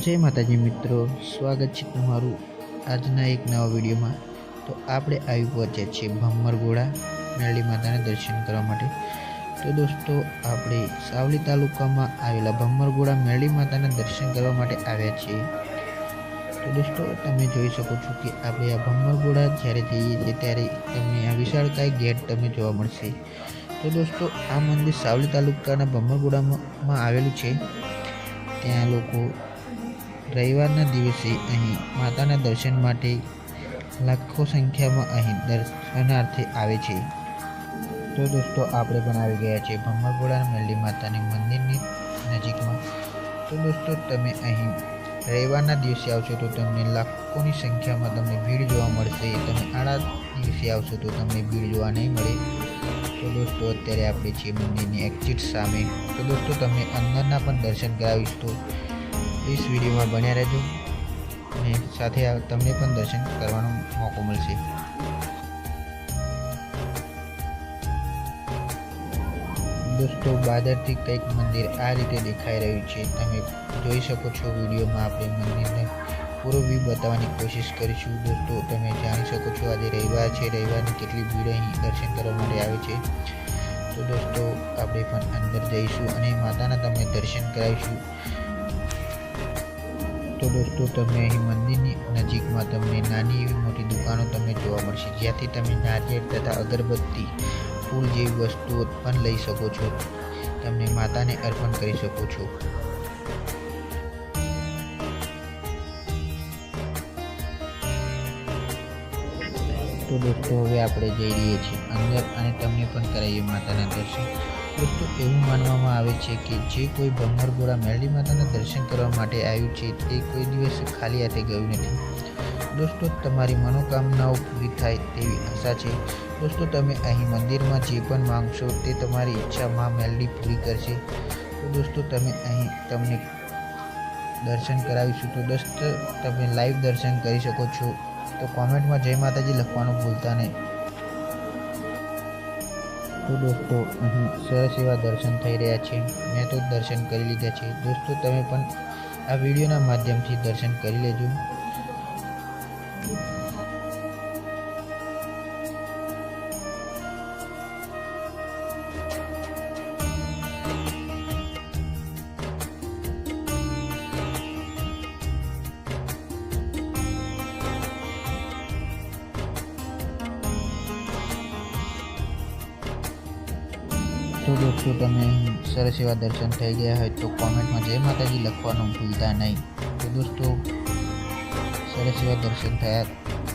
જય માતાજી મિત્રો, સ્વાગત છે તમારું આજના એક નવા વિડીયોમાં. તો આપણે આવી પહોંચ્યા છીએ ભમરગોળા મેળી માતાના દર્શન કરવા માટે. તો દોસ્તો, આપણે સાવલી તાલુકામાં આવેલા ભમરગોળા મેળી માતાના દર્શન કરવા માટે આવ્યા છીએ. તો દોસ્તો, તમે જોઈ શકો છો કે આપણે આ ભમરગોળા જ્યારે જઈએ છીએ ત્યારે તમને આ વિશાળકાય ગેટ તમે જોવા મળશે. તો દોસ્તો, આ મંદિર સાવલી તાલુકાના ભમરગોડામાં આવેલું છે. ત્યાં લોકો રવિવારના દિવસે અહીં માતાના દર્શન માટે લાખો સંખ્યામાં અહીં દર્શનાર્થે આવે છે. તો દોસ્તો, આપણે પણ આવી ગયા છીએ ભમ્મરગોળા મલ્લી માતાની મંદિરની નજીકમાં. તો દોસ્તો, તમે અહીં રવિવારના દિવસે આવશો તો તમને લાખોની સંખ્યામાં તમને ભીડ જોવા મળશે. તમે આડા દિવસે આવશો તો તમને ભીડ જોવા નહીં મળે. તો દોસ્તો, અત્યારે આપણે છીએ મંદિરની એક્ઝિટ સામે. તો દોસ્તો તમને અંદરના પણ દર્શન કરાવીશ તો પ્લીઝ વિડીયોમાં બન્યા રહેજો અને સાથે તમને પણ દર્શન કરવાનો મોકો મળશે દોસ્તો બાદરથી કંઈક મંદિર આ રીતે દેખાઈ રહ્યું છે તમે જોઈ શકો છો વિડીયોમાં આપણે મંદિરને પૂરો વ્યૂ બતાવવાની કોશિશ કરીશું દોસ્તો તમે જાણી શકો છો આજે રવિવાર છે રવિવારની કેટલી ભીડ અહીં દર્શન કરવા માટે આવે છે। તો દોસ્તો આપણે પણ અંદર જઈશું અને માતાના તમને દર્શન કરાવીશું। તો દોસ્તો, તમને અહીં મંદિરની નજીકમાં તમને નાની એવી મોટી દુકાનો તમને જોવા મળશે. જ્યાંથી તમે નારિયેળ તથા અગરબત્તી, ફૂલ જેવી વસ્તુઓ પણ લઈ શકો છો. તમને માતાને અર્પણ કરી શકો છો. તો દોસ્તો, હવે આપણે જઈ રહીએ છીએ અંદર અને તમને પણ કરાવીએ માતાના દર્શન. દોસ્તો એવું માનવામાં આવે છે કે જે કોઈ ભમરગોળા મેરડી માતાના દર્શન કરવા માટે આવ્યું છે, તે કોઈ દિવસ ખાલી હાથે ગયું નથી. દોસ્તો, તમારી મનોકામનાઓ પૂરી થાય તેવી આશા છે. દોસ્તો, તમે અહીં મંદિરમાં જે પણ માંગશો તે તમારી ઈચ્છા માં મેલડી પૂરી કરશે. તો દોસ્તો, તમે અહીં તમને દર્શન કરાવીશું. તો દોસ્તો, તમે લાઈવ દર્શન કરી શકો છો. તો કોમેન્ટમાં જય માતાજી લખવાનું ભૂલતા નહીં. તો દોસ્તો અહીં સરસ એવા દર્શન થઈ રહ્યા છે. મેં તો દર્શન કરી લીધા છે. દોસ્તો, તમે પણ આ વિડીયોના માધ્યમથી દર્શન કરી લેજો. દોસ્તો તમે સરસ એવા દર્શન થઈ ગયા હોય તો કોમેન્ટમાં જય માતાજી લખવાનું ભૂલતા નહીં. તો દોસ્તો, સરસ એવા દર્શન થયા.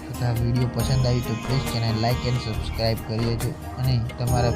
તથા વીડિયો પસંદ આવી તો please channel like and subscribe કરી દેજો. અને તમારા